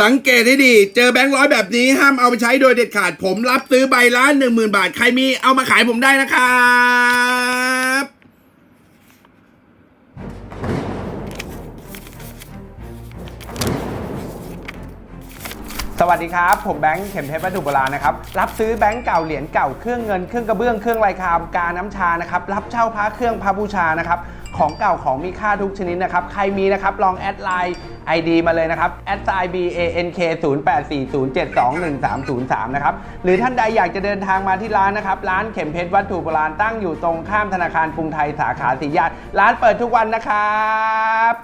สังเกตให้ดี เจอแบงค์ร้อยแบบนี้ห้ามเอาไปใช้โดยเด็ดขาด ผมรับซื้อใบละหนึ่งหมื่นบาท ใครมีเอามาขายผมได้นะครับสวัสดีครับ ผมแบงค์เข็มเพชรวัตถุโบราณนะครับ รับซื้อแบงค์เก่าเหรียญเก่าเครื่องเงินเครื่องกระเบื้องเครื่องลายคามกาน้ำชานะครับ รับเช่าพระเครื่องพระบูชานะครับ ของเก่าของมีค่าทุกชนิดนะครับ ใครมีนะครับ ลองแอดไลน์ ID มาเลยนะครับ s i b a n k 0 8 4 0 7 2 1 3 0 3 นะครับ หรือท่านใดอยากจะเดินทางมาที่ร้านนะครับ ร้านเข็มเพชรวัตถุโบราณตั้งอยู่ตรงข้ามธนาคารกรุงไทยสาขาสีย่านร้านเปิดทุกวันนะครับ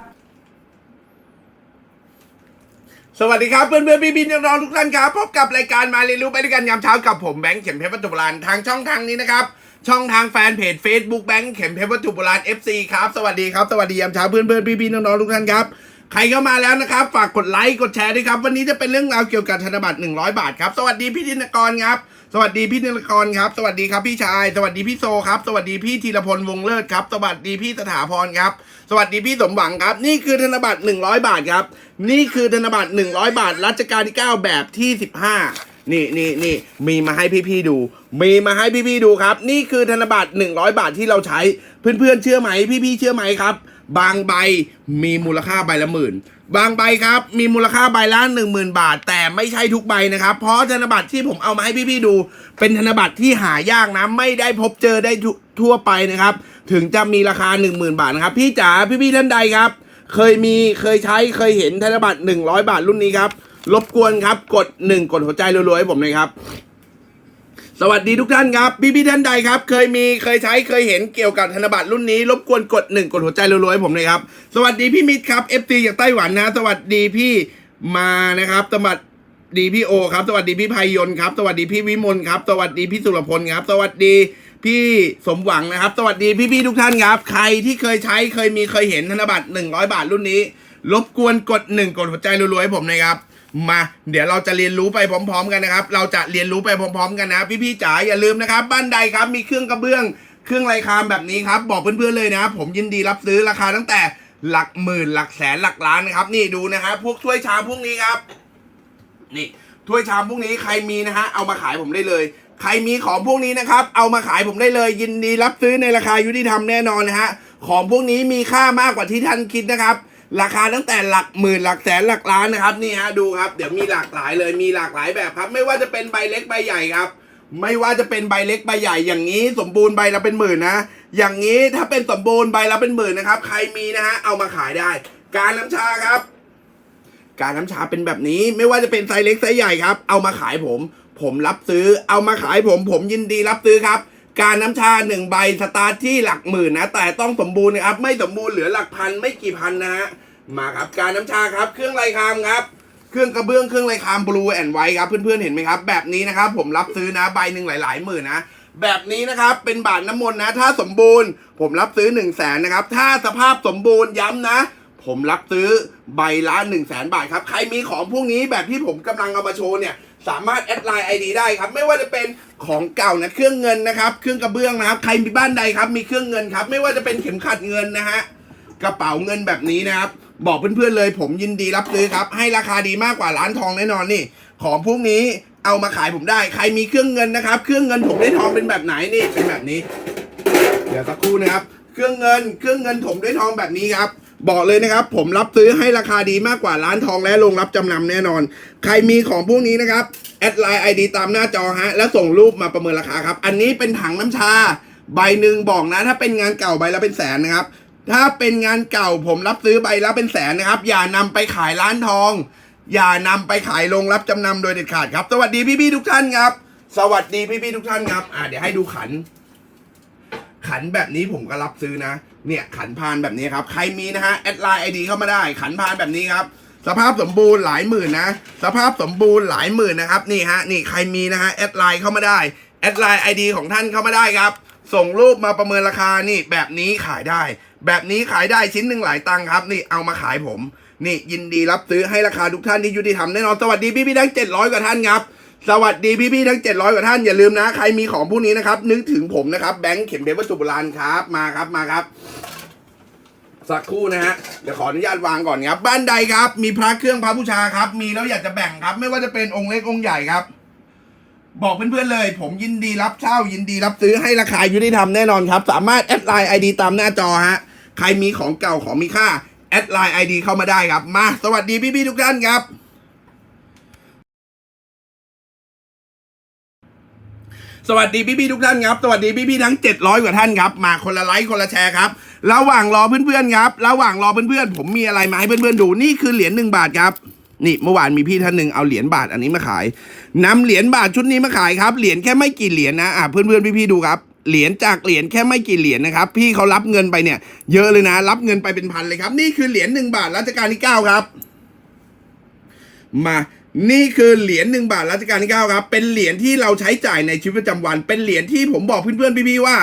สวัสดีครับเพื่อนเพื่อนพี่พี่น้องๆทุกท่านครับ พบกับรายการมาเรียนรู้ไปด้วยกันยามเช้ากับผมแบงค์เข็มเพชรวัตถุโบราณทางช่องทางนี้นะครับ ช่องทางแฟนเพจ Facebook แบงค์เข็มเพชรวัตถุโบราณ FC ครับ สวัสดีครับ สวัสดียามเช้าเพื่อนเพื่อนพี่พี่น้องๆทุกท่านครับ ใครเข้ามาแล้วนะครับ ฝากกดไลค์กดแชร์ด้วยครับ วันนี้จะเป็นเรื่องราวเกี่ยวกับธนบัตร100 บาทครับ สวัสดีพี่ธินกรครับ สวัสดีพี่ธินกรครับ สวัสดีครับพี่ชาย สวัสดีพี่โซครับ สวัสดีพี่ธีรพลวงเลิศครับ สวัสดีพี่สถาพรครับ สวัสดีพี่สมหวังครับ นี่คือธนบัตร100 บาทครับ นี่คือธนบัตร100 บาทรัชกาลที่ 9 แบบที่ 15 นี่นี่นี่มีมาให้พี่ๆดู มีมาให้พี่ๆดูครับ นี่คือธนบัตร100 บาทที่เราใช้ เพื่อนๆเชื่อไหมพี่ๆเชื่อไหมครับ บางใบมีมูลค่าใบละหมื่น บางใบครับ มีมูลค่าใบละหนึ่งหมื่นบาท แต่ไม่ใช่ทุกใบนะครับ เพราะธนบัตรที่ผมเอามาให้พี่ๆดู เป็นธนบัตรที่หายากนะ ไม่ได้พบเจอได้ทุทั่วไปนะครับ ถึงจะมีราคา 1 0,000 บาทนะครับ พี่จ๋าพี่ๆท่านใดครับ เคยมีเคยใช้เคยเห็นธนบัตร100 บาทรุ่นนี้ครับ รบกวนครับ กด1กดหัวใจรัวๆให้ผมหน่อยครับ สวัสดีทุกท่านครับพี่พี่ๆท่านใดครับ เคยมีเคยใช้เคยเห็นเกี่ยวกับธนบัตรรุ่นนี้ รบกวนกดหนึ่งกดหัวใจรัวๆให้ผมเลยครับ สวัสดีพี่มิตรครับ FT จากไต้หวันนะ สวัสดีพี่มานะครับสวัสดีพี่โอครับ สวัสดีพี่ภัยยนต์ครับ สวัสดีพี่วิมลครับ สวัสดีพี่สุรพลครับ สวัสดีพี่สมหวังนะครับ สวัสดีพี่พี่ๆทุกท่านครับ ใครที่เคยใช้เคยมีเคยเห็นธนบัตร100 บาทรุ่นนี้ รบกวนกดหนึ่งกดหัวใจรัวๆให้ผมหนะครับ มา เดี๋ยวเราจะเรียนรู้ไปพร้อม ๆ กันนะครับ เราจะเรียนรู้ไปพร้อม ๆ กันนะ พี่ๆจ๋าอย่าลืมนะครับ บ้านใดครับมีเครื่องกระเบื้อง เครื่องไรคามแบบนี้ครับ บอกเพื่อนๆเลยนะ ผมยินดีรับซื้อราคาตั้งแต่หลักหมื่นหลักแสนหลักล้านนะครับ นี่ดูนะฮะพวกถ้วยชามพวกนี้ครับ นี่ถ้วยชามพวกนี้ใครมีนะฮะเอามาขายผมได้เลย ใครมีของพวกนี้นะครับ เอามาขายผมได้เลย ยินดีรับซื้อในราคายุติธรรมแน่นอนนะฮะของพวกนี้มีค่ามากกว่าที่ท่านคิดนะครับ ราคาตั้งแต่หลักหมื่นหลักแสนหลักล้านนะครับนี่ฮะดูครับ เดี๋ยวมีหลากหลายเลยมีหลากหลายแบบครับ ไม่ว่าจะเป็นใบเล็กใบใหญ่ครับ ไม่ว่าจะเป็นใบเล็กใบใหญ่อย่างนี้สมบูรณ์ใบละเป็นหมื่นนะอย่างนี้ถ้าเป็นสมบูรณ์ใบละเป็นหมื่นนะครับ ใครมีนะฮะเอามาขายได้ การน้ำชาครับ การน้ำชาเป็นแบบนี้ ไม่ว่าจะเป็นไซส์เล็กไซส์ใหญ่ครับ เอามาขายผม ผมรับซื้อเอามาขายผม ผมยินดีรับซื้อครับ การน้ำชาหนึ่งใบสตาร์ทที่หลักหมื่นนะ แต่ต้องสมบูรณ์นะครับ ไม่สมบูรณ์เหลือหลักพันไม่กี่พันนะฮะมาครับการน้ำชาครับ เครื่องไรคามครับเครื่องกระเบื้องเครื่องไรคามบลูแอนด์ไวครับเพื่อนๆเห็นไหมครับ แบบนี้นะครับผมรับซื้อนะใบหนึ่งหลายๆหมื่นนะแบบนี้นะครับเป็นบาทน้ำมนต์นะ ถ้าสมบูรณ์ ผมรับซื้อ1นึ่งแสนนะครับถ้าสภาพสมบูรณ์ย้ำนะ ผมรับซื้อใบละ1นึ่งแสนบาทครับใครมีของพวกนี้แบบที่ผมกำลังเอามาโชว์เนี่ย สามารถแอดไลน์ไอดีได้ครับ ไม่ว่าจะเป็นของเก่านะเครื่องเงินนะครับ เครื่องกระเบื้องนะครับ ใครมีบ้านใดครับ มีเครื่องเงินครับ ไม่ว่าจะเป็นเข็มขัดเงินนะฮะกระเป๋าเงินแบบนี้นะครับ บอกเพื่อนๆเลย ผมยินดีรับซื้อครับ ให้ราคาดีมากกว่าร้านทองแน่นอนนี่ ของพวกนี้เอามาขายผมได้ ใครมีเครื่องเงินนะครับ เครื่องเงินผมได้ทองเป็นแบบไหนนี่เป็นแบบนี้ เดี๋ยวสักครู่นะครับ เครื่องเงิน เครื่องเงินถมด้วยทองแบบนี้ครับ บอกเลยนะครับ ผมรับซื้อให้ราคาดีมากกว่าร้านทองและโรงรับจำนำแน่นอน ใครมีของพวกนี้นะครับ แอดไลน์ไอดีตามหน้าจอฮะ แล้วส่งรูปมาประเมินราคาครับ อันนี้เป็นถังน้ำชา ใบหนึ่งบอกนะ ถ้าเป็นงานเก่าใบละเป็นแสนนะครับ ถ้าเป็นงานเก่าผมรับซื้อใบละเป็นแสนนะครับ อย่านำไปขายร้านทอง อย่านำไปขายโรงรับจำนำโดยเด็ดขาดครับ สวัสดีพี่ๆทุกท่านครับ สวัสดีพี่ๆทุกท่านครับ อ่าเดี๋ยวให้ดูขัน ขันแบบนี้ผมก็รับซื้อนะ เนี่ยขันพานแบบนี้ครับ ใครมีนะฮะแอดไลน์ไอดีเข้ามาได้ ขันพานแบบนี้ครับ สภาพสมบูรณ์หลายหมื่นนะ สภาพสมบูรณ์หลายหมื่นนะครับ นี่ฮะ นี่ใครมีนะฮะแอดไลน์เข้ามาได้ แอดไลน์ไอดีของท่านเข้ามาได้ครับ ส่งรูปมาประเมินราคา นี่แบบนี้ขายได้ แบบนี้ขายได้ชิ้นหนึ่งหลายตังค์ครับ นี่เอามาขายผม นี่ยินดีรับซื้อให้ราคาทุกท่านที่ยุติธรรมแน่นอน สวัสดีพี่พี่ทั้งเจ็ดร้อยกว่าท่านครับ สวัสดีพี่พี่ๆทั้ง 700 กว่าท่านอย่าลืมนะ ใครมีของพวกนี้นะครับ นึกถึงผมนะครับแบงค์เข็มเพชรวัตถุโบราณครับ มาครับมาครับ สักครู่นะฮะเดี๋ยวขออนุญาตวางก่อนครับ บ้านใดครับ มีพระเครื่องพระบูชาครับ มีแล้วอยากจะแบ่งครับ ไม่ว่าจะเป็นองค์เล็กองค์ใหญ่ครับ บอกเพื่อนๆเลย ผมยินดีรับเช่ายินดีรับซื้อให้ราคายุติธรรมแน่นอนครับ สามารถแอดไลน์ไอดีตามหน้าจอฮะใครมีของเก่าของมีค่าแอดไลน์ไอดีเข้ามาได้ครับ มา สวัสดีพี่ๆทุกท่านครับ สวัสดีพี่ๆทุกท่านครับ สวัสดีพี่ๆทั้ง 700 กว่าท่านครับ มาคนละไลค์คนละแชร์ครับ ระหว่างรอเพื่อนๆครับ ระหว่างรอเพื่อนๆ ผมมีอะไรมาให้เพื่อนๆดู นี่คือเหรียญหนึ่งบาทครับ นี่เมื่อวานมีพี่ท่านหนึ่งเอาเหรียญบาทอันนี้มาขายนำเหรียญบาทชุดนี้มาขายครับ เหรียญแค่ไม่กี่เหรียญนะ อะเพื่อนๆพี่ๆดูครับ เหรียญจากเหรียญแค่ไม่กี่เหรียญนะครับ พี่เขารับเงินไปเนี่ย เยอะเลยนะ รับเงินไปเป็นพันเลยครับ นี่คือเหรียญหนึ่งบาทรัชกาลที่เก้าครับ มา นี่คือเหรียญหนึ่งบาทรัชกาลที่เก้าครับ เป็นเหรียญที่เราใช้จ่ายในชีวิตประจำวัน เป็นเหรียญที่ผมบอกเพื่อนๆพี่ๆว่า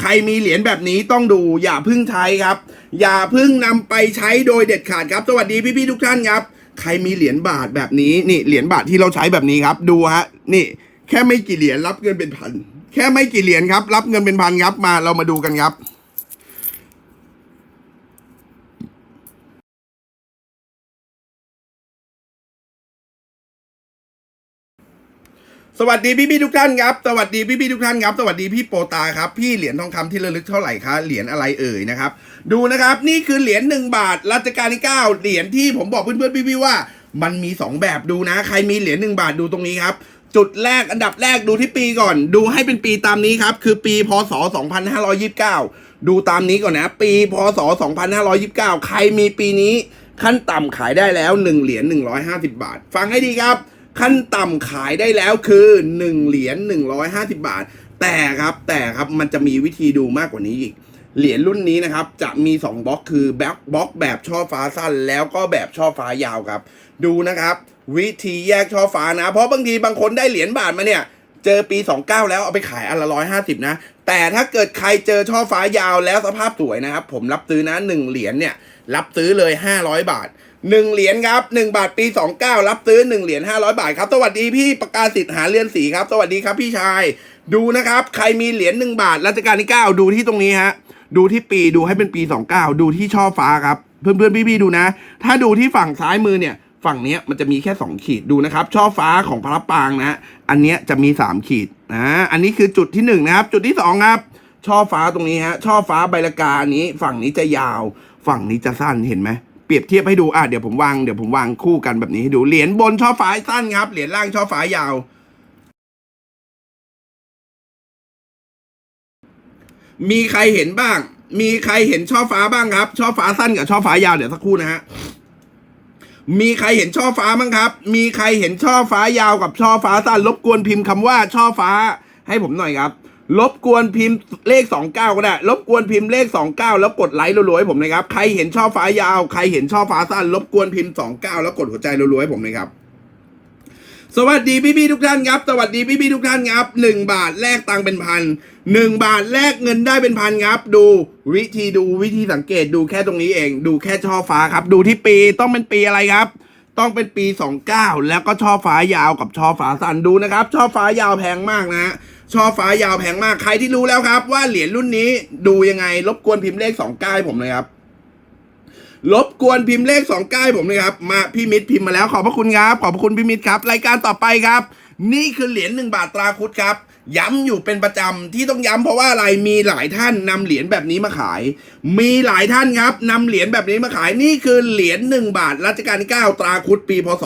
ใครมีเหรียญแบบนี้ต้องดู อย่าพึ่งใช้ครับ อย่าพึ่งนำไปใช้โดยเด็ดขาดครับ สวัสดีพี่ๆทุกท่านครับ ใครมีเหรียญบาทแบบนี้ นี่เหรียญบาทที่เราใช้แบบนี้ครับ ดูฮะ นี่ แค่ไม่กี่เหรียญรับเงินเป็นพัน แค่ไม่กี่เหรียญครับ รับเงินเป็นพันครับ มาเรามาดูกันครับ สวัสดีพี่พี่ทุกท่านครับ สวัสดีพี่พี่ทุกท่านครับ สวัสดีพี่โปตาครับ พี่เหรียญทองคำที่ระลึกเท่าไหร่คะ เหรียญอะไรเอ่ยนะครับ ดูนะครับ นี่คือเหรียญหนึ่งบาท รัชกาลที่เก้าเหรียญที่ผมบอกเพื่อนๆพี่พี่ๆว่า มันมีสองแบบดูนะ ใครมีเหรียญหนึ่งบาทดูตรงนี้ครับ จุดแรกอันดับแรกดูที่ปีก่อน ดูให้เป็นปีตามนี้ครับ คือปีพศ 2529 ดูตามนี้ก่อนนะ ปีพศ 2529 ใครมีปีนี้ขั้นต่ำขายได้แล้ว1เหรียญ150 บาท ฟังให้ดีครับ ขั้นต่ำขายได้แล้วคือ 1 เหรียญ150 บาท แต่ครับแต่ครับมันจะมีวิธีดูมากกว่านี้อีก เหรียญรุ่นนี้นะครับ จะมี 2บล็อกคือแบ็คบล็อกแบบช่อฟ้าสั้น แล้วก็แบบช่อฟ้ายาวครับ ดูนะครับ วิธีแยกช่อฟ้านะ เพราะบางทีบางคนได้เหรียญบาทมาเนี่ยเจอปี 29 แล้วเอาไปขายอันละร้อยห้าสิบนะ แต่ถ้าเกิดใครเจอช่อฟ้ายาวแล้วสภาพสวยนะครับ ผมรับซื้อนะหนึ่งเหรียญเนี่ย รับซื้อเลย 500 บาท 1เหรียญครับ1บาทปี29รับซื้อ1เหรียญ500บาทครับสวัสดีพี่ประกาศสิทธิ์หาเรือนสีครับ สวัสดีครับพี่ชาย ดูนะครับ ใครมีเหรียญ1บาทรัชกาลที่9ดูที่ตรงนี้ฮะดูที่ปีดูให้เป็นปี29ดูที่ช่อฟ้าครับ เพื่อนๆพี่ๆดูนะ ถ้าดูที่ฝั่งซ้ายมือเนี่ย ฝั่งเนี้ยมันจะมีแค่2ขีดดูนะครับ ช่อฟ้าของพระปางนะอันเนี้ยจะมี3ขีดอ่าอันนี้คือจุดที่1นะครับ จุดที่2ครับช่อฟ้าตรงนี้ฮะช่อฟ้าใบละกาอันนี้ ฝั่งนี้จะยาว ฝั่งนี้จะสั้นเห็นไหม เปรียบเทียบให้ดูอะเดี๋ยวผมวางเดี๋ยวผมวางคู่กันแบบนี้ให้ดูเหรียญบนช่อฟ้าสั้นครับ เหรียญล่างช่อฟ้ายาว มีใครเห็นบ้าง มีใครเห็นช่อฟ้าบ้างครับ ช่อฟ้าสั้นกับช่อฟ้ายาวเดี๋ยวสักครู่นะฮะมีใครเห็นช่อฟ้าบ้างครับ มีใครเห็นช่อฟ้ายาวกับช่อฟ้าสั้นรบกวนพิมพ์คำว่าช่อฟ้าให้ผมหน่อยครับ รบกวนพิมพ์เลข 29 ก็ได้ รบกวนพิมพ์เลข 29 แล้วกดไลค์รัวๆให้ผมนะครับ ใครเห็นช่อฟ้ายาว ใครเห็นช่อฟ้าสั้น รบกวนพิมพ์ 29 แล้วกดหัวใจรัวๆให้ผมเลยครับ สวัสดีพี่ๆทุกท่านครับ สวัสดีพี่ๆทุกท่านครับหนึ่งบาทแลกตังค์เป็นพันหนึ่งบาทแลกเงินได้เป็นพันครับ ดูวิธีดูวิธีสังเกตดูแค่ตรงนี้เอง ดูแค่ช่อฟ้าครับ ดูที่ปีต้องเป็นปีอะไรครับต้องเป็นปี 29 แล้วก็ช่อฟ้ายาวกับช่อฟ้าสั้นดูนะครับ ช่อฟ้ายาวแพงมากนะฮะ ช่อฟ้ายาวแพงมาก ใครที่รู้แล้วครับ ว่าเหรียญรุ่นนี้ดูยังไง รบกวนพิมพ์เลข29ให้ผมเลยครับ รบกวนพิมพ์เลขสองก้ายผมเลยครับ มาพี่มิตรพิมพ์มาแล้วขอบพระคุณครับ ขอบพระคุณพี่มิตรครับ รายการต่อไปครับ นี่คือเหรียญหนึ่งบาทตราคุดครับ ย้ำอยู่เป็นประจำที่ต้องย้ำเพราะว่าอะไรมีหลายท่านนำเหรียญแบบนี้มาขาย มีหลายท่านครับนำเหรียญแบบนี้มาขายนี่คือเหรียญหนึ่งบาทรัชกาลที่9ตราคุดปีพศ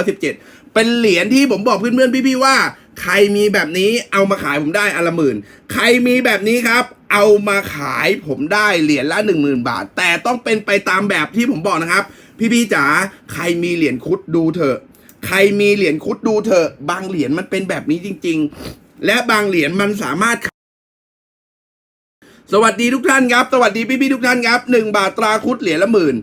2517 เป็นเหรียญที่ผมบอกเพื่อนๆพี่ๆว่า ใครมีแบบนี้เอามาขายผมได้อันละหมื่น ใครมีแบบนี้ครับเอามาขายผมได้เหรียญละหนึ่งหมื่นบาท แต่ต้องเป็นไปตามแบบที่ผมบอกนะครับ พี่ๆจ๋าใครมีเหรียญคุดดูเถอะ ใครมีเหรียญคุดดูเถอะ บางเหรียญมันเป็นแบบนี้จริง ๆ และบางเหรียญมันสามารถ สวัสดีทุกท่านครับ สวัสดีพี่ๆทุกท่านครับหนึ่งบาทตราคุดเหรียญละหมื่น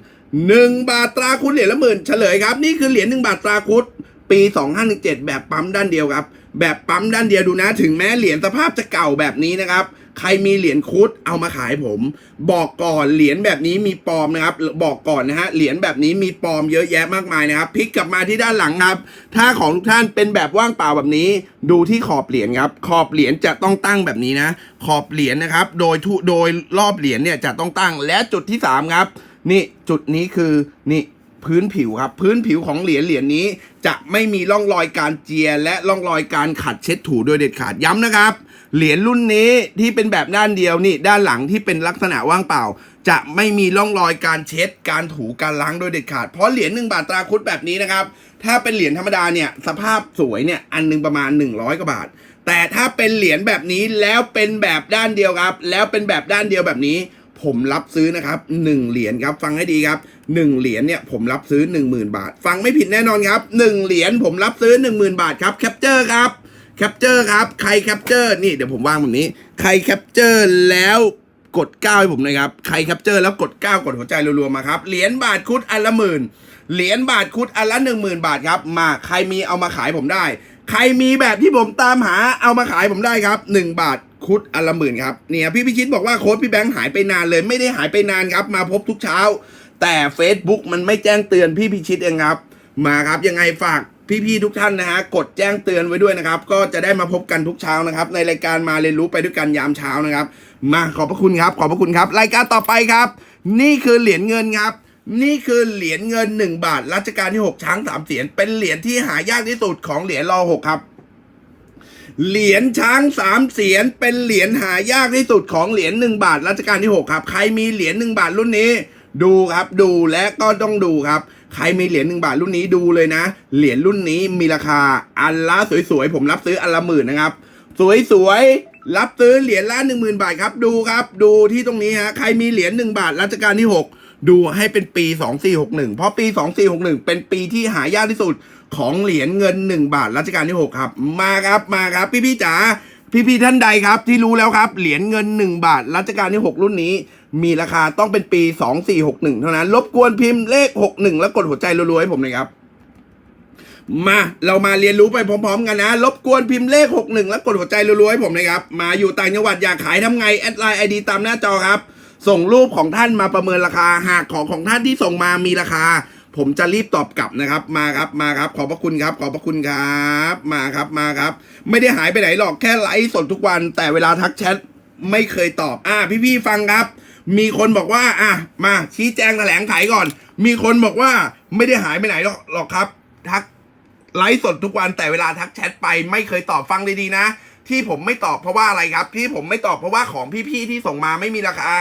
หนึ่งบาทตราคุดเหรียญละหมื่นเฉลยครับ นี่คือเหรียญหนึ่งบาทตราคุด ปี 2517 แบบปั๊มด้านเดียวครับ แบบปั๊มด้านเดียวดูนะ ถึงแม้เหรียญสภาพจะเก่าแบบนี้นะครับ ใครมีเหรียญคุดเอามาขายผม บอกก่อนเหรียญแบบนี้มีปลอมนะครับ บอกก่อนนะฮะเหรียญแบบนี้มีปลอมเยอะแยะมากมายนะครับพลิกกลับมาที่ด้านหลังครับ ถ้าของทุกท่านเป็นแบบว่างเปล่าแบบนี้ ดูที่ขอบเหรียญครับ ขอบเหรียญจะต้องตั้งแบบนี้นะ ขอบเหรียญนะครับ โดยทุโดยรอบเหรียญเนี่ยจะต้องตั้งและจุดที่สามครับนี่จุดนี้คือนี่พื้นผิวครับ พื้นผิวของเหรียญเหรียญนี้ จะไม่มีร่องรอยการเจีย และร่องรอยการขัดเช็ดถูโดยเด็ดขาดย้ำนะครับ เหรียญรุ่นนี้ที่เป็นแบบด้านเดียวนี่ด้านหลังที่เป็นลักษณะว่างเปล่า จะไม่มีร่องรอยการเช็ด การถูการล้างโดยเด็ดขาดเพราะเหรียญหนึ่งบาทตราคุดแบบนี้นะครับ ถ้าเป็นเหรียญธรรมดาเนี่ยสภาพสวยเนี่ยอันหนึงประมาณ 100กว่าบาท แต่ถ้าเป็นเหรียญแบบนี้แล้วเป็นแบบด้านเดียวครับ แล้วเป็นแบบด้านเดียวแบบนี้ ผมรับซื้อนะครับ1เหรียญครับฟังให้ดีครับ1เหรียญเนี่ยผมรับซื้อ 10,000 บาท ฟังไม่ผิดแน่นอนครับ1เหรียญผมรับซื้อ 10,000 บาทครับแคปเจอร์ครับแคปเจอร์ครับใครแคปเจอร์นี่เดี๋ยวผมวางแบบนี้ ใครแคปเจอร์แล้วกด9ให้ผมหนะครับใครแคปเจอร์แล้วกด 9 กดหัวใจรัวๆมาครับเหรียญบาทคุดอันละหมื่นเหรียญบาทคุดอันละ10,000 บาทครับมาใครมีเอามาขายผมได้ ใครมีแบบที่ผมตามหาเอามาขายผมได้ครับ 1 บาท คุดอันละหมื่นครับเนี่ยพี่พิชิตบอกว่าโค้ดพี่แบงค์หายไปนานเลยไม่ได้หายไปนานครับ มาพบทุกเช้า แต่ Facebook มันไม่แจ้งเตือนพี่พิชิตเองครับ มาครับยังไงฝากพี่ๆทุกท่านนะฮะกดแจ้งเตือนไว้ด้วยนะครับ ก็จะได้มาพบกันทุกเช้านะครับ ในรายการมาเรียนรู้ไปด้วยกันยามเช้านะครับ มาขอบพระคุณครับขอบพระคุณครับ รายการต่อไปครับ นี่คือเหรียญเงินครับ นี่คือเหรียญเงิน 1 บาทรัชกาลที่ 6 ช้างสามเสียนเป็นเหรียญที่หายากที่สุดของเหรียญรอหกครับ เหรียญช้างสามเสียนเป็นเหรียญหายากที่สุดของเหรียญหนึ่งบาทรัชกาลที่หกครับ ใครมีเหรียญหนึ่งบาทรุ่นนี้ ดูครับดูและก็ต้องดูครับ ใครมีเหรียญหนึ่งบาทรุ่นนี้ดูเลยนะ เหรียญรุ่นนี้มีราคาอันละสวยๆผมรับซื้ออันละหมื่นนะครับ สวยๆรับซื้อเหรียญละหนึ่งหมื่นบาทครับดูครับ ดูที่ตรงนี้ฮะใครมีเหรียญหนึ่งบาทรัชกาลที่หกดูให้เป็นปี 2461 เพราะปี 2461 เป็นปีที่หายากที่สุด ของเหรียญเงิน 1 บาทรัชกาลที่ 6 ครับ มาครับมาครับ พี่ๆจ๋าพี่ๆท่านใดครับ ที่รู้แล้วครับ เหรียญเงิน 1 บาทรัชกาลที่ 6 รุ่นนี้ มีราคาต้องเป็นปี 2461 เท่านั้น รบกวนพิมพ์เลข 61 แล้วกดหัวใจรัวๆให้ผมหน่อยครับมาเรามาเรียนรู้ไปพร้อมๆกันนะ รบกวนพิมพ์เลข 61 แล้วกดหัวใจรัวๆให้ผมนะครับ มาอยู่ต่างจังหวัดอยากขายทำไง แอดไลน์ไอดีตามหน้าจอครับ ส่งรูปของท่านมาประเมินราคา หากของของท่านที่ส่งมามีราคา ผมจะรีบตอบกลับนะครับ มาครับมาครับ ขอบพระคุณครับ ขอบพระคุณครับ มาครับมาครับ ไม่ได้หายไปไหนหรอกแค่ไลฟ์สดทุกวัน แต่เวลาทักแชทไม่เคยตอบ อ่าพี่ๆฟังครับ มีคนบอกว่า อะมาชี้แจงแถลงไขก่อน มีคนบอกว่าไม่ได้หายไปไหนหรอกหรอกครับ ทักไลฟ์สดทุกวันแต่เวลาทักแชทไปไม่เคยตอบฟังดีๆนะ ที่ผมไม่ตอบเพราะว่าอะไรครับ ที่ผมไม่ตอบเพราะว่าของพี่ๆที่ส่งมาไม่มีราคา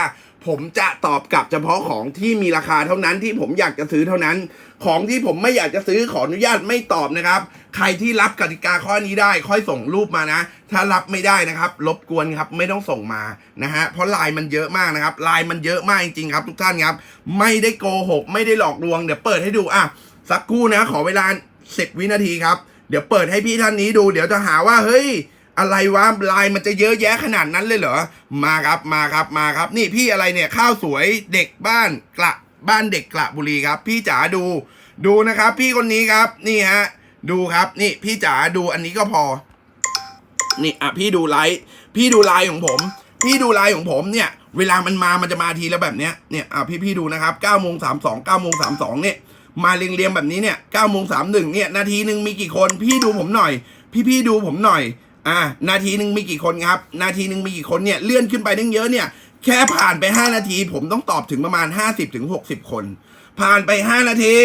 ผมจะตอบกลับเฉพาะของที่มีราคาเท่านั้นที่ผมอยากจะซื้อเท่านั้น ของที่ผมไม่อยากจะซื้อขออนุญาตไม่ตอบนะครับ ใครที่รับกติกาข้อนี้ได้ ค่อยส่งรูปมานะ ถ้ารับไม่ได้นะครับรบกวนครับไม่ต้องส่งมานะฮะเพราะไลน์มันเยอะมากนะครับไลน์มันเยอะมากจริงๆครับ ทุกท่านครับ ไม่ได้โกหก ไม่ได้หลอกลวงเดี๋ยวเปิดให้ดูอะสักครู่นะขอเวลาสิบวินาทีครับเดี๋ยวเปิดให้พี่ท่านนี้ดู เดี๋ยวจะหาว่าเฮ้ย อะไรวะลายมันจะเยอะแยะขนาดนั้นเลยเหรอ มาครับมาครับมาครับ นี่พี่อะไรเนี่ยข้าวสวยเด็กบ้านกระบ้านเด็กกระบุรีครับ พี่จ๋าดูดูนะครับ พี่คนนี้ครับนี่ฮะดูครับ นี่พี่จ๋าดูอันนี้ก็พอ นี่อะพี่ดูไลฟ์พี่ดูไลฟ์ของผม พี่ดูไลฟ์ของผมเนี่ย เวลามันมามันจะมาทีและแบบเนี้ยเนี่ยอะพี่พี่ดูนะครับ9โมง32 9โมง32เนี่ยมาเรียงเรียงแบบนี้เนี่ย9โมง31เนี่ยนาทีหนึ่งมีกี่คน พี่ดูผมหน่อย พี่พี่ดูผมหน่อย อ่านาทีหนึ่งมีกี่คนครับ นาทีหนึ่งมีกี่คนเนี่ยเลื่อนขึ้นไปตั้งเยอะเนี่ยแค่ผ่านไป 5 นาที ผมต้องตอบถึงประมาณ 50ถึง60คน ผ่านไป 5 นาที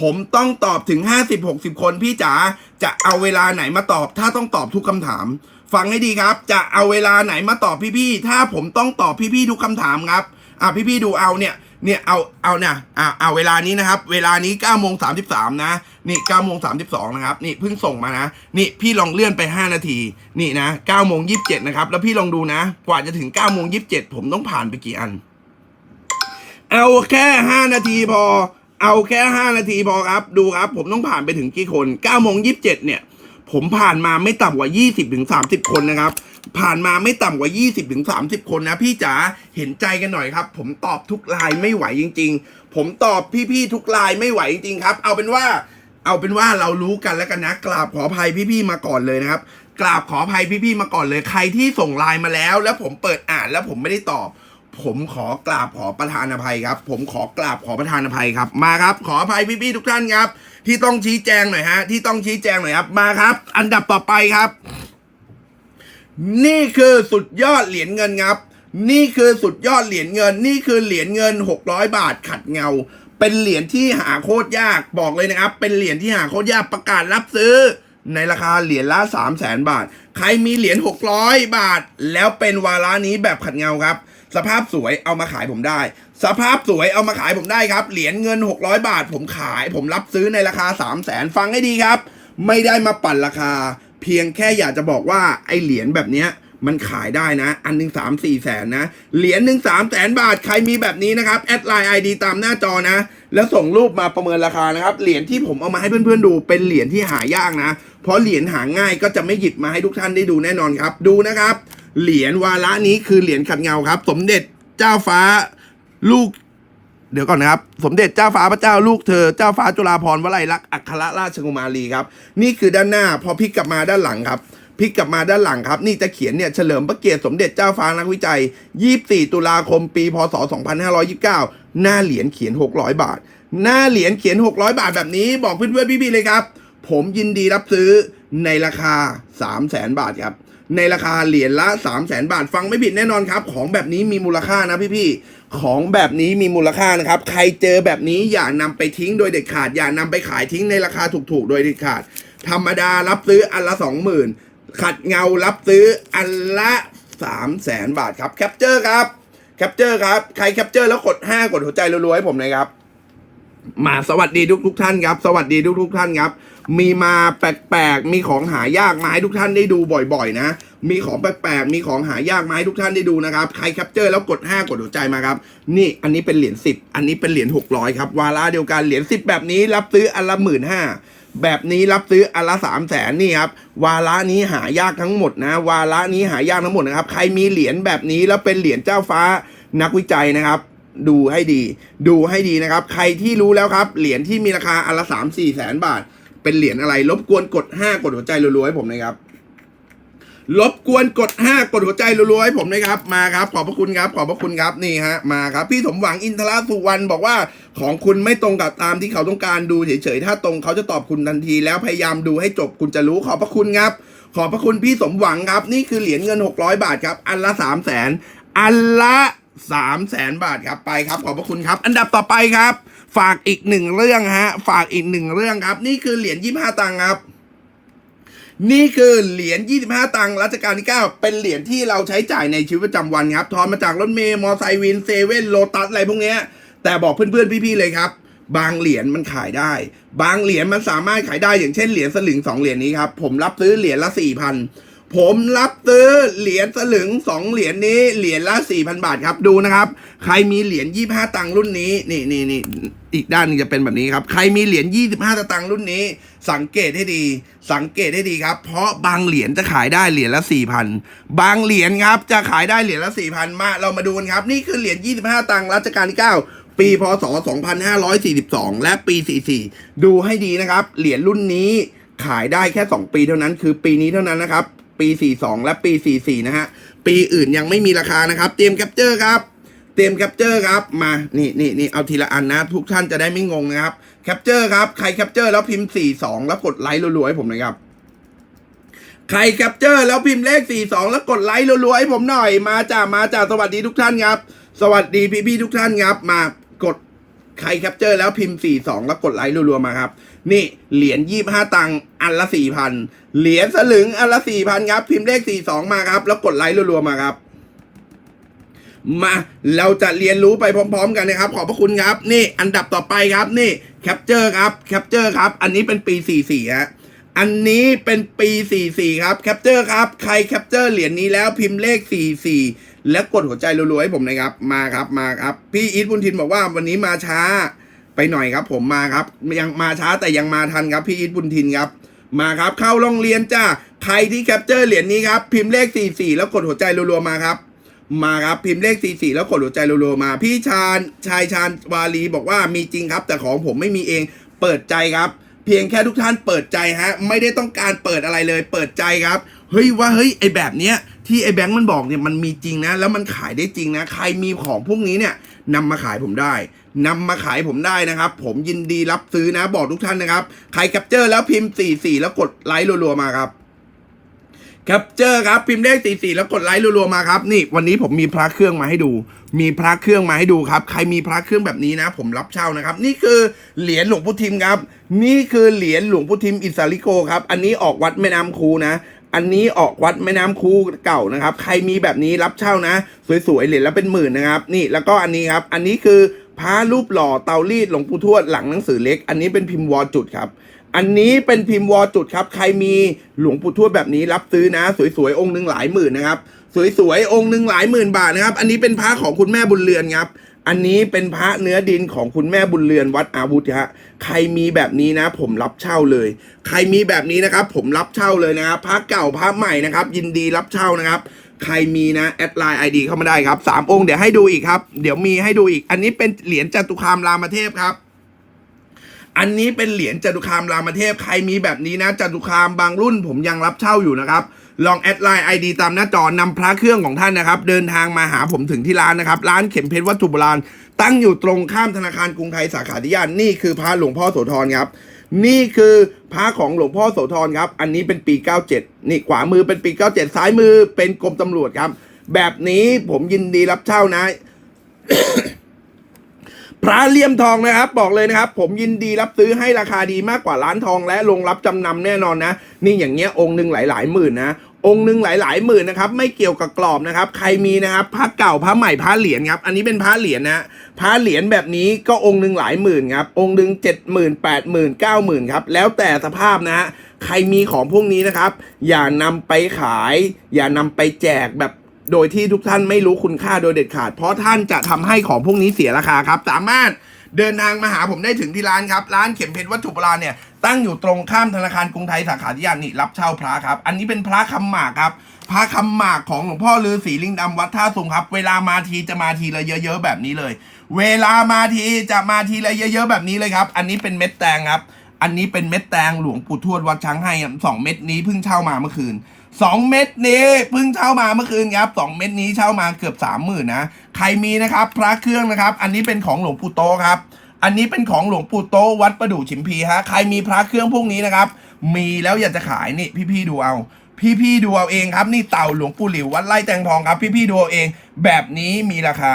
ผมต้องตอบถึง 50-60 คนพี่จ๋าจะเอาเวลาไหนมาตอบ ถ้าต้องตอบทุกคำถาม ฟังให้ดีครับ จะเอาเวลาไหนมาตอบพี่ๆถ้าผมต้องตอบพี่ๆทุกคำถามครับอะพี่ๆดูเอาเนี่ย เนี่ยเอาเอาเนี่ยอะเอาเวลานี้นะครับ เวลานี้9โมง33นะนี่9โมง32นะครับนี่เพิ่งส่งมานะ นี่พี่ลองเลื่อนไป 5 นาที นี่นะ9โมง27นะครับแล้วพี่ลองดูนะ กว่าจะถึง9โมง27ผมต้องผ่านไปกี่อัน เอาแค่ 5 นาทีพอ เอาแค่ 5 นาทีพอครับ ดูครับ ผมต้องผ่านไปถึงกี่คน9โมง27เนี่ย ผมผ่านมาไม่ต่ำกว่า 20ถึง30 คนนะครับ ผ่านมาไม่ต่ำกว่า 20ถึง30 คนนะ พี่จ๋าเห็นใจกันหน่อยครับ ผมตอบทุกไลน์ไม่ไหวจริง ๆ ผมตอบพี่ๆทุกไลน์ไม่ไหวจริงๆครับ เอาเป็นว่าเอาเป็นว่าเรารู้กันแล้วกันนะ กราบขออภัยพี่ๆมาก่อนเลยนะครับ กราบขออภัยพี่ๆมาก่อนเลย ใครที่ส่งไลน์มาแล้ว แล้วผมเปิดอ่านแล้วผมไม่ได้ตอบ ผมขอกราบขอประธานอภัยครับ ผมขอกราบขอประธานอภัยครับ มาครับ ขออภัยพี่ๆทุกท่านครับ ที่ต้องชี้แจงหน่อยฮะ ที่ต้องชี้แจงหน่อยครับ มาครับ อันดับต่อไปครับ นี่คือสุดยอดเหรียญเงินครับ นี่คือสุดยอดเหรียญเงิน นี่คือเหรียญเงิน 600 บาทขัดเงา เป็นเหรียญที่หาโคตรยากบอกเลยนะครับ เป็นเหรียญที่หาโคตรยากประกาศรับซื้อ ในราคาเหรียญละ3 0 0แสนบาท ใครมีเหรียญ600 บาท แล้วเป็นวาระนี้แบบขัดเงาครับ สภาพสวยเอามาขายผมได้ สภาพสวยเอามาขายผมได้ครับ เหรียญเงิน 600 บาท ผมขาย ผมรับซื้อในราคา3 0 0แสนฟังให้ดีครับ ไม่ได้มาปั่นราคา เพียงแค่อยากจะบอกว่าไอเหรียญแบบเนี้ยมันขายได้นะ อันหนึ่งสามสี่แสนนะ เหรียญหนึ่งสามแสนบาท ใครมีแบบนี้นะครับ แอดไลน์ไอดีตามหน้าจอนะ แล้วส่งรูปมาประเมินราคานะครับ เหรียญที่ผมเอามาให้เพื่อนๆดู เป็นเหรียญที่หายากนะ เพราะเหรียญหาง่ายก็จะไม่หยิบมาให้ทุกท่านได้ดูแน่นอนครับ ดูนะครับ เหรียญวาระนี้คือเหรียญขัดเงาครับ สมเด็จเจ้าฟ้า ลูก เดี๋ยวก่อนนะครับ สมเด็จเจ้าฟ้าพระเจ้าลูกเธอเจ้าฟ้าจุฬาภรณ์วลัยลักษณ์อัครราชกุมารีครับ นี่คือด้านหน้าพอพลิกกลับมาด้านหลังครับพลิกกลับมาด้านหลังครับ นี่จะเขียนเนี่ยเฉลิมพระเกียรติสมเด็จเจ้าฟ้านักวิจัย 24 ตุลาคม ปีพศ 2529 หน้าเหรียญเขียน 600 บาท หน้าเหรียญเขียน 600 บาทแบบนี้บอกเพื่อนๆพี่ๆเลยครับ ผมยินดีรับซื้อในราคา 3 0 0แสนบาทครับในราคาเหรียญละ 3 0 0แสนบาท ฟังไม่ผิดแน่นอนครับ ของแบบนี้มีมูลค่านะพี่ๆ ของแบบนี้มีมูลค่านะครับ ใครเจอแบบนี้อย่านำไปทิ้งโดยเด็ดขาด อย่านำไปขายทิ้งในราคาถูกๆ โดยเด็ดขาด ธรรมดารับซื้ออันละ20,000ขัดเงารับซื้ออันละ3 0 0แสนบาทครับแคปเจอร์ครับแคปเจอร์ครับ ใครแคปเจอร์แล้วกด 5 กดหัวใจรัวๆให้ผมหน่อยครับ มาสวัสดีทุกทุกๆท่านครับ สวัสดีทุกทุกๆท่านครับ มีมาแปลกๆ มีของหายากมาให้ทุกท่านได้ดูบ่อยๆนะ มีของแปลกๆ มีของหายากมาให้ทุกท่านได้ดูนะครับ ใครแคปเจอร์แล้วกด 5 กดหัวใจมาครับ นี่อันนี้เป็นเหรียญ10 อันนี้เป็นเหรียญ600 ครับ วาระเดียวกันเหรียญ10 แบบนี้รับซื้ออันละหมื่นห้าแบบนี้รับซื้ออันละสามแสนนี่ครับวาระนี้หายากทั้งหมดนะ วาระนี้หายากทั้งหมดนะครับ ใครมีเหรียญแบบนี้แล้วเป็นเหรียญเจ้าฟ้านักวิจัยนะครับดูให้ดี ดูให้ดีนะครับ ใครที่รู้แล้วครับ เหรียญที่มีราคาอันละสามสี่แสนบาท เป็นเหรียญอะไร รบกวนกดห้ากดหัวใจรัวๆให้ผมนะครับ รบกวนกดห้ากดหัวใจรัวๆให้ผมนะครับ มาครับ ขอบพระคุณครับ ขอบพระคุณครับนี่ฮะ มาครับ พี่สมหวังอินทราสุวรรณบอกว่าของคุณไม่ตรงกับตามที่เขาต้องการดูเฉยๆ ถ้าตรงเขาจะตอบคุณทันที แล้วพยายามดูให้จบคุณจะรู้ขอบพระคุณครับ ขอบพระคุณพี่สมหวังครับ นี่คือเหรียญเงิน 600 บาทครับ อันละ3 0 0แสนอันละ 3 0 0แสนบาทครับไปครับขอบพระคุณครับ อันดับต่อไปครับ ฝากอีกหนึ่งเรื่องฮะ ฝากอีกหนึ่งเรื่องครับ นี่คือเหรียญ25ตังครับ นี่คือเหรียญ25 ตังค์รัชกาลที่ 9 เป็นเหรียญที่เราใช้จ่ายในชีวิตประจำวันครับทอนมาจากรถเมล์มอไซค์วินเซเว่นโลตัสอะไรพวกเนี้ยแต่บอกเพื่อนๆพี่ๆเลยครับบางเหรียญมันขายได้ บางเหรียญมันสามารถขายได้อย่างเช่นเหรียญสลึง2เหรียญนี้ครับ ผมรับซื้อเหรียญละ4,000 ผมรับซื้อเหรียญสลึง2เหรียญนี้เหรียญละ4,000บาทครับดูนะครับ ใครมีเหรียญ25ตังค์รุ่นนี้นี่นี่นี่อีกด้านนึงจะเป็นแบบนี้ครับ ใครมีเหรียญ25สตังค์รุ่นนี้ สังเกตให้ดี สังเกตให้ดีครับ เพราะบางเหรียญจะขายได้เหรียญละ4,000บางเหรียญครับจะขายได้เหรียญละ4,000มาเรามาดูกันครับ นี่คือเหรียญ25ตังค์รัชกาลที่9ปีพศ2542 และปี 44 ดูให้ดีนะครับ เหรียญรุ่นนี้ขายได้แค่ 2 ปีเท่านั้น คือปีนี้เท่านั้นนะครับ ปี 42 และปี 44 นะฮะ ปีอื่นยังไม่มีราคานะครับ เตรียมแคปเจอร์ครับ เตรียมแคปเจอร์ครับ มา นี่นี่นี่เอาทีละอันนะ ทุกท่านจะได้ไม่งงนะครับ แคปเจอร์ครับ ใครแคปเจอร์แล้วพิมพ์ 42 แล้วกดไลค์รัวๆให้ผมหน่อยครับ ใครแคปเจอร์แล้วพิมพ์เลข 42 แล้วกดไลค์รัวๆให้ผมหน่อย มาจ้า มาจ้า สวัสดีทุกท่านครับ สวัสดีพี่ๆทุกท่านครับ มากดใครแคปเจอร์แล้วพิมพ์ 42 แล้วกดไลค์รัวๆมาครับ นี่เหรียญ25ตังอันละ4,000เหรียญสลึงอันละ4,000ครับ พิมพ์เลข42มาครับ แล้วกดไลค์รัวๆมาครับ มาเราจะเรียนรู้ไปพร้อม ๆ กันนะครับ ขอบพระคุณครับ นี่อันดับต่อไปครับนี่แคปเจอร์ครับแคปเจอร์ครับ อันนี้เป็นปี44ฮะอันนี้เป็นปี 44 ครับแคปเจอร์ครับ ใครแคปเจอร์เหรียญนี้แล้วพิมพ์เลข 44 แล้วกดหัวใจรัวๆให้ผมนะครับ มาครับมาครับ พี่อีทบุญทินบอกว่าวันนี้มาช้า ไปหน่อยครับ ผมมาครับยังมาช้าแต่ยังมาทันครับพี่อีทบุญทินครับ มาครับเข้าโรงเรียนจ้าใครที่แคปเจอร์เหรียญนี้ครับพิมพ์เลข 44 แล้วกดหัวใจรัวๆมาครับ มาครับพิมพ์เลข 44 แล้วกดหัวใจรัวๆมา พี่ชาญชายชาญวาลีบอกว่ามีจริงครับ แต่ของผมไม่มีเองเปิดใจครับเพียงแค่ทุกท่านเปิดใจฮะ ไม่ได้ต้องการเปิดอะไรเลย เปิดใจครับ เฮ้ยว่าเฮ้ยไอแบบเนี้ยที่ไอแบงค์มันบอกเนี่ยมันมีจริงนะ แล้วมันขายได้จริงนะ ใครมีของพวกนี้เนี่ยนำมาขายผมได้ นำมาขายผมได้นะครับ ผมยินดีรับซื้อนะ บอกทุกท่านนะครับ ใครแคปเจอร์แล้วพิมพ์ 44 แล้วกดไลค์รัวๆมาครับแคปเจอร์ครับ พิมพ์เลข44แล้วกดไลค์รัวๆมาครับ นี่วันนี้ผมมีพระเครื่องมาให้ดู มีพระเครื่องมาให้ดูครับ ใครมีพระเครื่องแบบนี้นะ ผมรับเช่านะครับ นี่คือเหรียญหลวงพุทิมครับ นี่คือเหรียญหลวงพุทิมอิสาลิโกครับ อันนี้ออกวัดแม่น้ำคูนะ อันนี้ออกวัดแม่น้ำคูเก่านะครับ ใครมีแบบนี้รับเช่านะ สวยๆเหรียญและเป็นหมื่นนะครับ นี่แล้วก็อันนี้ครับ อันนี้คือ พระรูปหล่อเตารีดหลวงปู่ทวดหลังหนังสือเล็ก อันนี้เป็นพิมพ์วอลจุดครับ อันนี้เป็นพิมพ์วอลจุดครับ ใครมีหลวงปู่ทวดแบบนี้รับซื้อนะ สวยๆองค์หนึ่งหลายหมื่นนะครับ สวยๆองค์หนึ่งหลายหมื่นบาทนะครับ อันนี้เป็นพระของคุณแม่บุญเรือนครับอันนี้เป็นพระเนื้อดินของคุณแม่บุญเรือนวัดอาวุธฮะ ใครมีแบบนี้นะ ผมรับเช่าเลย ใครมีแบบนี้นะครับ ผมรับเช่าเลยนะครับพระเก่าพระใหม่นะครับ ยินดีรับเช่านะครับ ใครมีนะแอดไลน์ไอดีเข้ามาได้ครับสามองค์เดี๋ยวให้ดูอีกครับ เดี๋ยวมีให้ดูอีก อันนี้เป็นเหรียญจตุคามรามเทพครับ อันนี้เป็นเหรียญจตุคามรามเทพ ใครมีแบบนี้นะจตุคามบางรุ่นผมยังรับเช่าอยู่นะครับ ลองแอดไลน์ไอดีตามหน้าจอนำพระเครื่องของท่านนะครับ เดินทางมาหาผมถึงที่ร้านนะครับ ร้านเข็มเพชรวัตถุโบราณตั้งอยู่ตรงข้ามธนาคารกรุงไทยสาขาธิยานนี่คือพระหลวงพ่อโสธรครับ นี่คือพระของหลวงพ่อโสธรครับ อันนี้เป็นปี 97 นี่ขวามือเป็นปี 97 ซ้ายมือเป็นกรมตำรวจครับ แบบนี้ผมยินดีรับเช่านะ พระเลี่ยมทองนะครับ บอกเลยนะครับ ผมยินดีรับซื้อให้ราคาดีมากกว่าร้านทองและลงรับจำนำแน่นอนนะ นี่อย่างเงี้ยองค์หนึ่งหลายหลายหมื่นนะ องค์หนึ่งหลาย ๆ หมื่นนะครับ ไม่เกี่ยวกับกรอบนะครับ ใครมีนะครับพระเก่าพระใหม่พระเหรียญครับ อันนี้เป็นพระเหรียญนะพระเหรียญแบบนี้ก็องค์หนึ่งหลายหมื่นครับ องค์หนึ่งเจ็ดหมื่นแปดหมื่นเก้าหมื่นครับ แล้วแต่สภาพนะฮะใครมีของพวกนี้นะครับ อย่านำไปขาย อย่านำไปแจกแบบโดยที่ทุกท่านไม่รู้คุณค่าโดยเด็ดขาด เพราะท่านจะทำให้ของพวกนี้เสียราคาครับ สามารถ เดินทางมาหาผมได้ถึงที่ร้านครับ ร้านเข็มเพชรวัตถุโบราณเนี่ยตั้งอยู่ตรงข้ามธนาคารกรุงไทยสาขาที่ยานนี่รับเช่าพระครับ อันนี้เป็นพระคำหมากครับ พระคำหมากของหลวงพ่อฤาษีลิงดำวัดท่าสุงครับ เวลามาทีจะมาทีละเยอะๆแบบนี้เลย เวลามาทีจะมาทีละเยอะๆแบบนี้เลยครับ อันนี้เป็นเม็ดแตงครับ อันนี้เป็นเม็ดแตงหลวงปู่ทวดวัดช้างให้สองเม็ดนี้เพิ่งเช่ามาเมื่อคืน สองเม็ดนี้เพิ่งเช่ามาเมื่อคืนครับสองเม็ดนี้เช่ามาเกือบสามหมื่นนะ ใครมีนะครับ พระเครื่องนะครับ อันนี้เป็นของหลวงปู่โตครับ อันนี้เป็นของหลวงปู่โตวัดประดู่ฉิมพีฮะ ใครมีพระเครื่องพวกนี้นะครับ มีแล้วอยากจะขายนี่พี่ๆดูเอาพี่ๆดูเอาเองครับ นี่เต่าหลวงปู่หลิววัดไร่แตงทองครับ พี่ๆดูเอาเอง แบบนี้มีราคา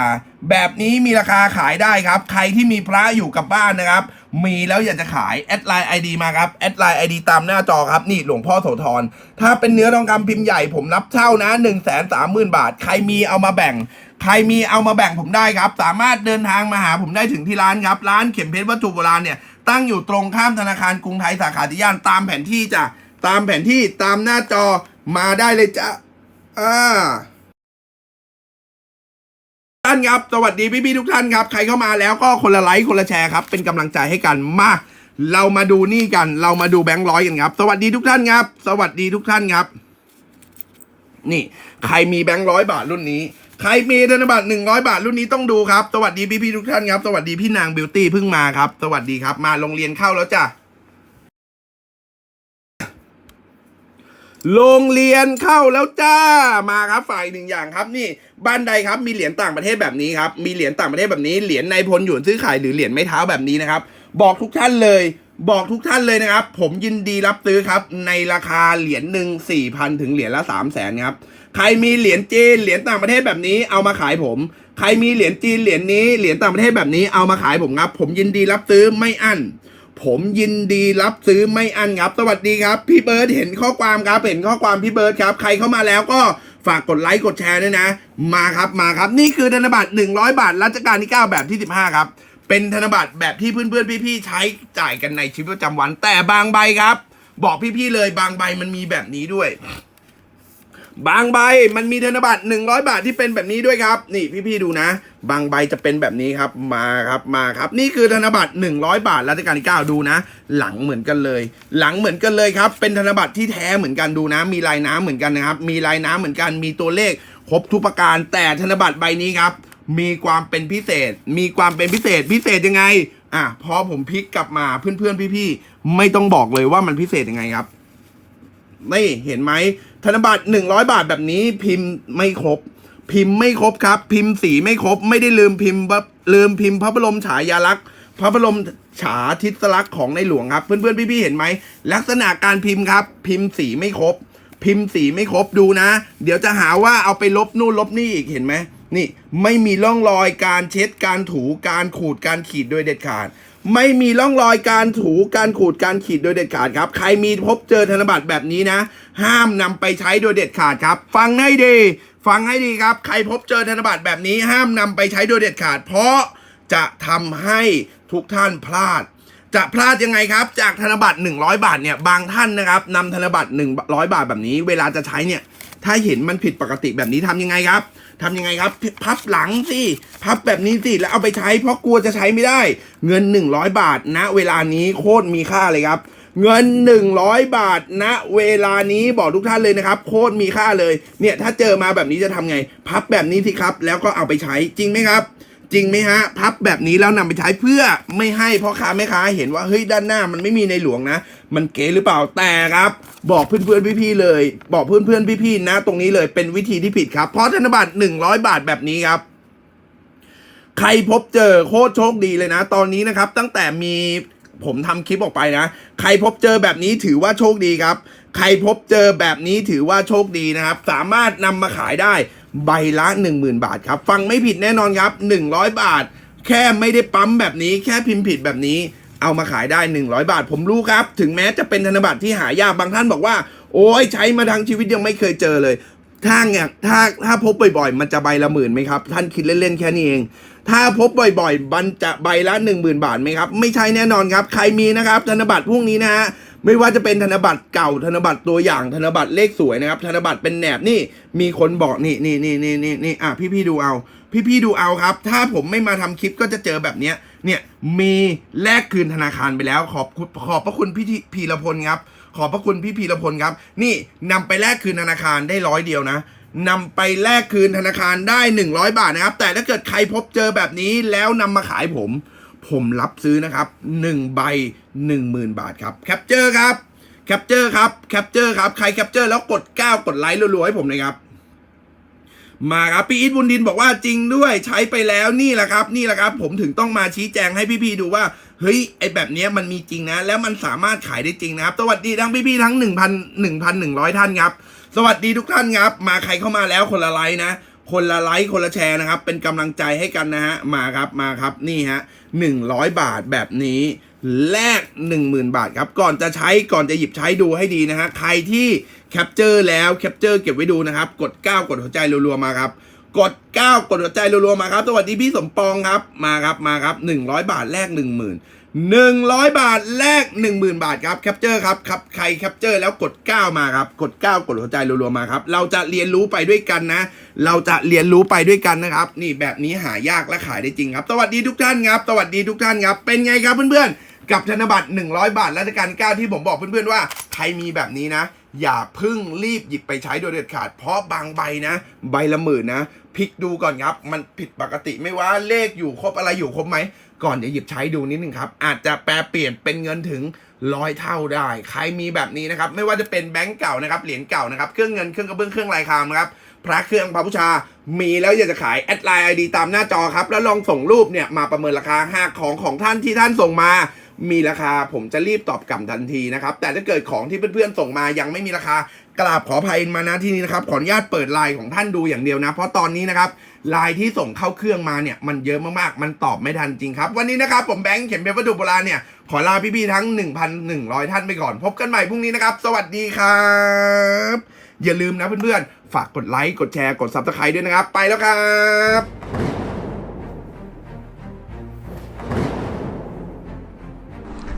แบบนี้มีราคาขายได้ครับ ใครที่มีพระอยู่กับบ้านนะครับ มีแล้วอยากจะขายแอดไลน์ไอดีมาครับแอดไลน์ไอดีตามหน้าจอครับนี่หลวงพ่อโสธรถ้าเป็นเนื้อทองคำพิมพ์ใหญ่ผมรับเช่านะ1นึ่งแสนสามหมื่นบาท ใครมีเอามาแบ่ง ใครมีเอามาแบ่งผมได้ครับ สามารถเดินทางมาหาผมได้ถึงที่ร้านครับร้านเข็มเพชรวัตถุโบราณเนี่ยตั้งอยู่ตรงข้ามธนาคารกรุงไทยสาขาที่ย่านตามแผนที่จ้ะตามแผนที่ตามหน้าจอมาได้เลยจ้ะอ่า ท่านครับ สวัสดีพี่ๆทุกท่านครับ ใครเข้ามาแล้วก็คนละไลค์คนละแชร์ครับ เป็นกำลังใจให้กันมาเรามาดูนี่กัน เรามาดูแบงค์ร้อยกันครับ สวัสดีทุกท่านครับ สวัสดีทุกท่านครับ นี่ ใครมีแบงค์ร้อยบาทรุ่นนี้ ใครมีธนบัตรหนึ่งร้อยบาทรุ่นนี้ต้องดูครับ สวัสดีพี่ๆทุกท่านครับ สวัสดีพี่นางบิวตี้เพิ่งมาครับ สวัสดีครับ มาโรงเรียนเข้าแล้วจ้ะ โรงเรียนเข้าแล้วจ้า มาครับฝ่ายหนึ่งอย่างครับนี่ บ้านใดครับมีเหรียญต่างประเทศแบบนี้ครับมีเหรียญต่างประเทศแบบนี้เหรียญในพลหยวนซื้อขายหรือเหรียญไม้เท้าแบบนี้นะครับ บอกทุกท่านเลยบอกทุกท่านเลยนะครับ ผมยินดีรับซื้อครับ ในราคาเหรียญหนึ่งสี่พันถึงเหรียญละสามแสนครับ ใครมีเหรียญจีนเหรียญต่างประเทศแบบนี้เอามาขายผม ใครมีเหรียญจีนเหรียญนี้เหรียญต่างประเทศแบบนี้เอามาขายผมครับ ผมยินดีรับซื้อไม่อั้นผมยินดีรับซื้อไม่อั้นครับ สวัสดีครับ พี่เบิร์ดเห็นข้อความครับเห็นข้อความพี่เบิร์ดครับ ใครเข้ามาแล้วก็ ฝากกดไลค์กดแชร์ด้วยนะ มาครับมาครับ นี่คือธนบัตร100 บาทรัชกาลที่ 9 แบบที่ 15 ครับ เป็นธนบัตรแบบที่เพื่อนๆ พี่ๆ ใช้จ่ายกันในชีวิตประจำวัน แต่บางใบครับ บอกพี่ๆเลยบางใบมันมีแบบนี้ด้วย บางใบมันมีธนบัตร100 บาทที่เป็นแบบนี้ด้วยครับ นี่พี่ๆดูนะ บางใบจะเป็นแบบนี้ครับมาครับมาครับ นี่คือธนบัตร100 บาทรัชกาลที่9ดูนะ หลังเหมือนกันเลย หลังเหมือนกันเลยครับ เป็นธนบัตรที่แท้เหมือนกันดูนะ มีลายน้ำเหมือนกันนะครับ มีลายน้ำเหมือนกัน มีตัวเลขครบทุกประการแต่ธนบัตรใบนี้ครับ มีความเป็นพิเศษ มีความเป็นพิเศษพิเศษยังไงอะพอผมพลิกกลับมาเพื่อนๆพี่ๆไม่ต้องบอกเลยว่ามันพิเศษยังไงครับ นี่เห็นไหมธนบัตร100 บาทแบบนี้พิมพ์ไม่ครบ พิมพ์ไม่ครบครับ พิมพ์สีไม่ครบ ไม่ได้ลืมพิมพ์ว่าลืมพิมพ์พระบรมฉายาลักษณ์พระบรมฉาทิศลักษณ์ของในหลวงครับ เพื่อนๆพี่ๆเห็นไหมลักษณะการพิมพ์ครับ พิมพ์สีไม่ครบ พิมพ์สีไม่ครบดูนะ เดี๋ยวจะหาว่าเอาไปลบนู่นลบนี่อีกเห็นไหมนี่ไม่มีร่องรอยการเช็ดการถูการขูดการขีดโดยเด็ดขาด ไม่มีร่องรอยการถูการขูดการขีดโดยเด็ดขาดครับ ใครมีพบเจอธนบัตรแบบนี้นะ ห้ามนำไปใช้โดยเด็ดขาดครับ ฟังให้ดี ฟังให้ดีครับ ใครพบเจอธนบัตรแบบนี้ห้ามนำไปใช้โดยเด็ดขาด เพราะจะทำให้ทุกท่านพลาด จะพลาดยังไงครับ จากธนบัตร 100 บาทเนี่ยบางท่านนะครับนำธนบัตร 100 บาทแบบนี้ เวลาจะใช้เนี่ยถ้าเห็นมันผิดปกติแบบนี้ทำยังไงครับ ทำยังไงครับ พับหลังสิพับแบบนี้สิแล้วเอาไปใช้เพราะกลัวจะใช้ไม่ได้ เงิน 100 บาทณเวลานี้โคตรมีค่าเลยครับ เงิน 100 บาทณเวลานี้บอกทุกท่านเลยนะครับ โคตรมีค่าเลยเนี่ยถ้าเจอมาแบบนี้จะทำไง พับแบบนี้สิครับ แล้วก็เอาไปใช้จริงไหมครับ จริงไหมฮะ พับแบบนี้แล้วนำไปใช้เพื่อไม่ให้พ่อค้าแม่ค้าเห็นว่าเฮ้ยด้านหน้ามันไม่มีในหลวงนะ มันเก๋หรือเปล่าแต่ครับ บอกเพื่อนๆพี่ๆเลย บอกเพื่อนๆพี่ๆนะ ตรงนี้เลยเป็นวิธีที่ผิดครับเพราะธนบัตร100 บาทแบบนี้ครับ ใครพบเจอโคตรโชคดีเลยนะ ตอนนี้นะครับ ตั้งแต่มีผมทำคลิปออกไปนะ ใครพบเจอแบบนี้ถือว่าโชคดีครับ ใครพบเจอแบบนี้ถือว่าโชคดีนะครับ สามารถนำมาขายได้ ใบละ 10,000 บาทครับ ฟังไม่ผิดแน่นอนครับ 100 บาท แค่ไม่ได้ปั๊มแบบนี้ แค่พิมพ์ผิดแบบนี้ เอามาขายได้ 100 บาท ผมรู้ครับ ถึงแม้จะเป็นธนบัตรที่หายากบางท่านบอกว่า โอ้ยใช้มาทั้งชีวิตยังไม่เคยเจอเลยถ้าเนี่ยถ้าถ้าพบบ่อยๆ มันจะใบละหมื่นไหมครับ ท่านคิดเล่นๆ แค่นี้เอง ถ้าพบบ่อยๆ มันจะใบละ 1 0,000 บาทไหมครับ ไม่ใช่แน่นอนครับ ใครมีนะครับ ธนบัตรพวกนี้นะฮะ ไม่ว่าจะเป็นธนบัตรเก่าธนบัตรตัวอย่างธนบัตรเลขสวยนะครับ ธนบัตรเป็นแหนบนี่ มีคนบอกนี่นี่นี่นี่นี่นี่อะพี่ๆดูเอา พี่ๆดูเอาครับ ถ้าผมไม่มาทำคลิปก็จะเจอแบบเนี้ยเนี่ยมีแลกคืนธนาคารไปแล้ว ขอบขอบพระคุณพี่ที่พีรพลครับ ขอบพระคุณพี่พีรพลครับ นี่นำไปแลกคืนธนาคารได้ร้อยเดียวนะนำไปแลกคืนธนาคารได้ 100 บาทนะครับ แต่ถ้าเกิดใครพบเจอแบบนี้แล้วนำมาขายผม ผมรับซื้อนะครับ 1 ใบ 10,000 บาทครับแคปเจอร์ครับแคปเจอร์ครับแคปเจอร์ครับใครแคปเจอร์แล้วกด 9 กดไลค์รัวๆให้ผมเลยครับมาครับพี่อีทบุญดินบอกว่าจริงด้วยใช้ไปแล้วนี่แหละครับ นี่แหละครับ ผมถึงต้องมาชี้แจงให้พี่ๆดูว่า เฮ้ยไอแบบเนี้ยมันมีจริงนะ แล้วมันสามารถขายได้จริงนะครับ สวัสดีทั้งพี่ๆทั้ง 1,000 1,100 ท่านครับ สวัสดีทุกท่านครับ มาใครเข้ามาแล้วคนละไลค์นะ คนละไลค์คนละแชร์นะครับ เป็นกำลังใจให้กันนะฮะ มาครับมาครับนี่ฮะ100บาทแบบนี้ แลก10,000บาทครับ ก่อนจะใช้ก่อนจะหยิบใช้ดูให้ดีนะฮะ ใครที่แคปเจอร์แล้วแคปเจอร์เก็บไว้ดูนะครับ กด 9 กดหัวใจรัวๆมาครับ กด 9 กดหัวใจรัวๆมาครับ สวัสดีพี่สมปองครับ มาครับมาครับ 100 บาทแลก10,000 100 บาทแลก10,000 บาทครับแคปเจอร์ครับครับใครแคปเจอร์แล้วกด 9 มาครับกด 9 กดหัวใจรัวๆมาครับเราจะเรียนรู้ไปด้วยกันนะ เราจะเรียนรู้ไปด้วยกันนะครับ นี่แบบนี้หายากและขายได้จริงครับ สวัสดีทุกท่านครับ สวัสดีทุกท่านครับ เป็นไงครับเพื่อนๆ กับธนบัตร 100 บาทรัชกาล9ที่ผมบอกเพื่อนๆว่าใครมีแบบนี้นะ อย่าเพึ่งรีบหยิบไปใช้โดยเด็ดขาด เพราะบางใบนะ ใบละหมื่นนะพลิกดูก่อนครับ มันผิดปกติไม่ว่าเลขอยู่ครบอะไรอยู่ครบไหม ก่อนจะหยิบใช้ดูนิดนึงครับ อาจจะแปลเปลี่ยนเป็นเงินถึงร้อยเท่าได้ ใครมีแบบนี้นะครับ ไม่ว่าจะเป็นแบงก์เก่านะครับ เหรียญเก่านะครับ เครื่องเงิน เครื่องกระเบื้อง เครื่องลายคามนะครับ พระเครื่องพระบูชา มีแล้วอยากจะขาย แอดไลน์ไอดีตามหน้าจอครับ แล้วลองส่งรูปเนี่ยมาประเมินราคาหากของของท่านที่ท่านส่งมา มีราคาผมจะรีบตอบกลับทันทีนะครับ แต่ถ้าเกิดของที่เพื่อนๆส่งมายังไม่มีราคา กราบขออภัยมานะที่นี้นะครับ ขออนุญาตเปิดไลน์ของท่านดูอย่างเดียวนะ เพราะตอนนี้นะครับไลน์ที่ส่งเข้าเครื่องมาเนี่ยมันเยอะมากๆ มันตอบไม่ทันจริงครับ วันนี้นะครับผมแบงค์เข็มเพชรวัตถุโบราณเนี่ย ขอลาพี่ๆทั้ง 1,100 ท่านไปก่อน พบกันใหม่พรุ่งนี้นะครับ สวัสดีครับ อย่าลืมนะเพื่อนๆ ฝากกดไลค์ กดแชร์ กด subscribe ด้วยนะครับ ไปแล้วครับ